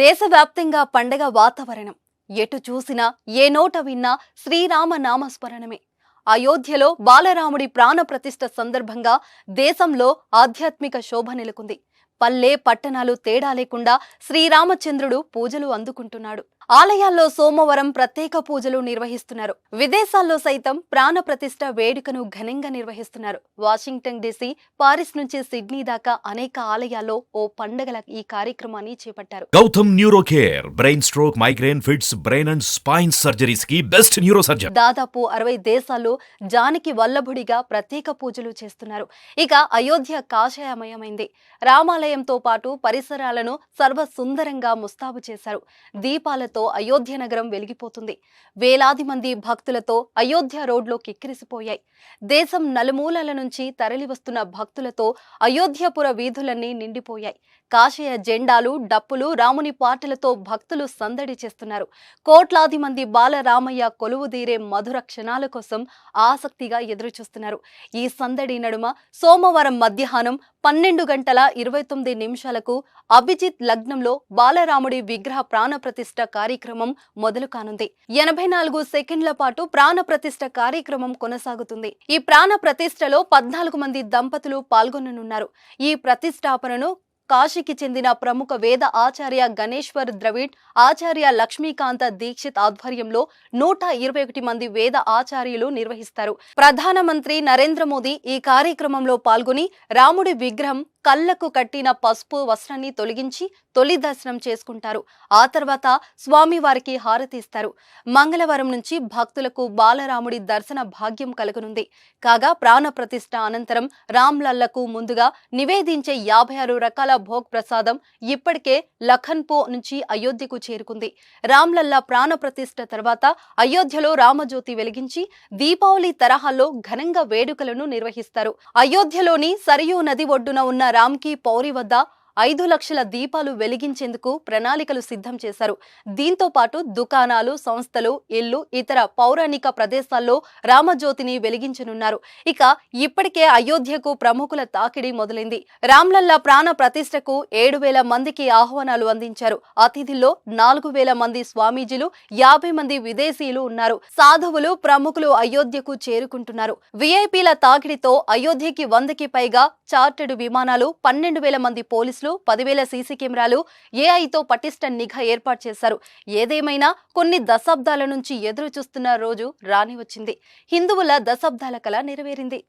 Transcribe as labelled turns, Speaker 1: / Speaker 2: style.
Speaker 1: దేశవ్యాప్తంగా పండగ వాతావరణం. ఎటు చూసినా ఏ నోట విన్నా శ్రీరామ నామస్మరణమే అయోధ్యలో బాలరాముడి ప్రాణ ప్రతిష్ఠ సందర్భంగా దేశంలో ఆధ్యాత్మిక శోభ నెలకొంది. పల్లె పట్టణాలు తేడా లేకుండా శ్రీరామచంద్రుడు పూజలు అందుకుంటున్నాడు. ఆలయాల్లో సోమవారం ప్రత్యేక పూజలు నిర్వహిస్తున్నారు. విదేశాల్లో సైతం ప్రాణ ప్రతిష్ఠ వేడుకను ఘనంగా నిర్వహిస్తున్నారు. వాషింగ్టన్ డీసీ పారిస్ నుంచి సిడ్నీ దాకా అనేక ఆలయాల్లో ఓ పండగల ఈ కార్యక్రమాన్ని చేపట్టారు.
Speaker 2: Gautam neuro care brain stroke migraine fits brain and spine సర్జరీస్కి best neuro surgeon
Speaker 1: దాదాపు అరవై దేశాల్లో జానికి వల్లభుడిగా ప్రత్యేక పూజలు చేస్తున్నారు. ఇక అయోధ్య కాషాయమయమైంది. రామాలయంతో పాటు పరిసరాలను సర్వ సుందరంగా ముస్తాబు చేశారు. దీపాలతో అయోధ్య నగరం వెలిగిపోతుంది. వేలాది మంది భక్తులతో అయోధ్య రోడ్లో కిక్కిరిసిపోయాయి దేశం నలుమూలల నుంచి తరలివస్తున్న భక్తులతో అయోధ్యపుర వీధులన్నీ నిండిపోయాయి. కాషాయ జెండాలు డప్పులు రాముని పాటలతో భక్తులు సందడి చేస్తున్నారు. కోట్లాది మంది బాలరామయ్య కొలువుదీరే మధుర క్షణాల కోసం ఆసక్తిగా ఎదురుచూస్తున్నారు. ఈ సందడి నడుమ సోమవారం మధ్యాహ్నం పన్నెండు గంటల ఇరవై తొమ్మిది నిమిషాలకు అభిజిత్ లగ్నంలో బాలరాముడి విగ్రహ ప్రాణప్రతిష్ఠ కార్యక్రమం మొదలు కానుంది. ఎనభై నాలుగు సెకండ్ల పాటు ప్రాణప్రతిష్ఠ కార్యక్రమం కొనసాగుతుంది. ఈ ప్రాణప్రతిష్టలో పద్నాలుగు మంది దంపతులు పాల్గొననున్నారు. ఈ ప్రతిష్టాపనను కాశీకి చెందిన ప్రముఖ వేద ఆచార్య గణేశ్వర్ ద్రవిడ్ ఆచార్య లక్ష్మీకాంత దీక్షిత్ ఆధ్వర్యంలో నూట ఇరవై ఒకటి మంది వేద ఆచార్యులు నిర్వహిస్తారు. ప్రధానమంత్రి నరేంద్ర మోదీ ఈ కార్యక్రమంలో పాల్గొని రాముడి విగ్రహం కళ్ళకు కట్టిన పసుపు వస్త్రాన్ని తొలగించి తొలి దర్శనం చేసుకుంటారు. ఆ తర్వాత స్వామి వారికి హారతి ఇస్తారు మంగళవారం నుంచి భక్తులకు బాలరాముడి దర్శన భాగ్యం కలగనుంది. కాగా ప్రాణ ప్రతిష్ఠ అనంతరం రామ్లల్లకు ముందుగా నివేదించే యాభై ఆరు రకాల భోగ్ ప్రసాదం ఇప్పటికే లఖన్పో నుంచి అయోధ్యకు చేరుకుంది. రామ్లల్లా ప్రాణ ప్రతిష్ఠ తర్వాత అయోధ్యలో రామజ్యోతి వెలిగించి దీపావళి తరహాలో ఘనంగా వేడుకలను నిర్వహిస్తారు. అయోధ్యలోని సరియూ నది ఒడ్డున ఉన్న రామ్కి పౌరి వద్ద ఐదు లక్షల దీపాలు వెలిగించేందుకు ప్రణాళికలు సిద్ధం చేశారు. దీంతో పాటు దుకాణాలు సంస్థలు ఇల్లు ఇతర పౌరాణిక ప్రదేశాల్లో రామజ్యోతిని వెలిగించనున్నారు. ఇక ఇప్పటికే అయోధ్యకు ప్రముఖుల తాకిడి మొదలైంది. రామ్లల్లా ప్రాణ ప్రతిష్టకు ఏడు వేల మందికి ఆహ్వానాలు అందించారు. అతిథుల్లో నాలుగు వేల మంది స్వామీజీలు యాభై మంది విదేశీయులు ఉన్నారు. సాధువులు ప్రముఖులు అయోధ్యకు చేరుకుంటున్నారు. విఐపీల తాకిడితో అయోధ్యకి వందకి పైగా చార్టెడ్ విమానాలు పన్నెండు వేల మంది పోలీసులు పదివేల సీసీ కెమెరాలు ఏఐతో పటిష్ట నిఘా ఏర్పాటు చేశారు. ఏదేమైనా కొన్ని దశాబ్దాల నుంచి ఎదురు చూస్తున్న రోజు రాని వచ్చింది హిందువుల దశాబ్దాల కళ నెరవేరింది.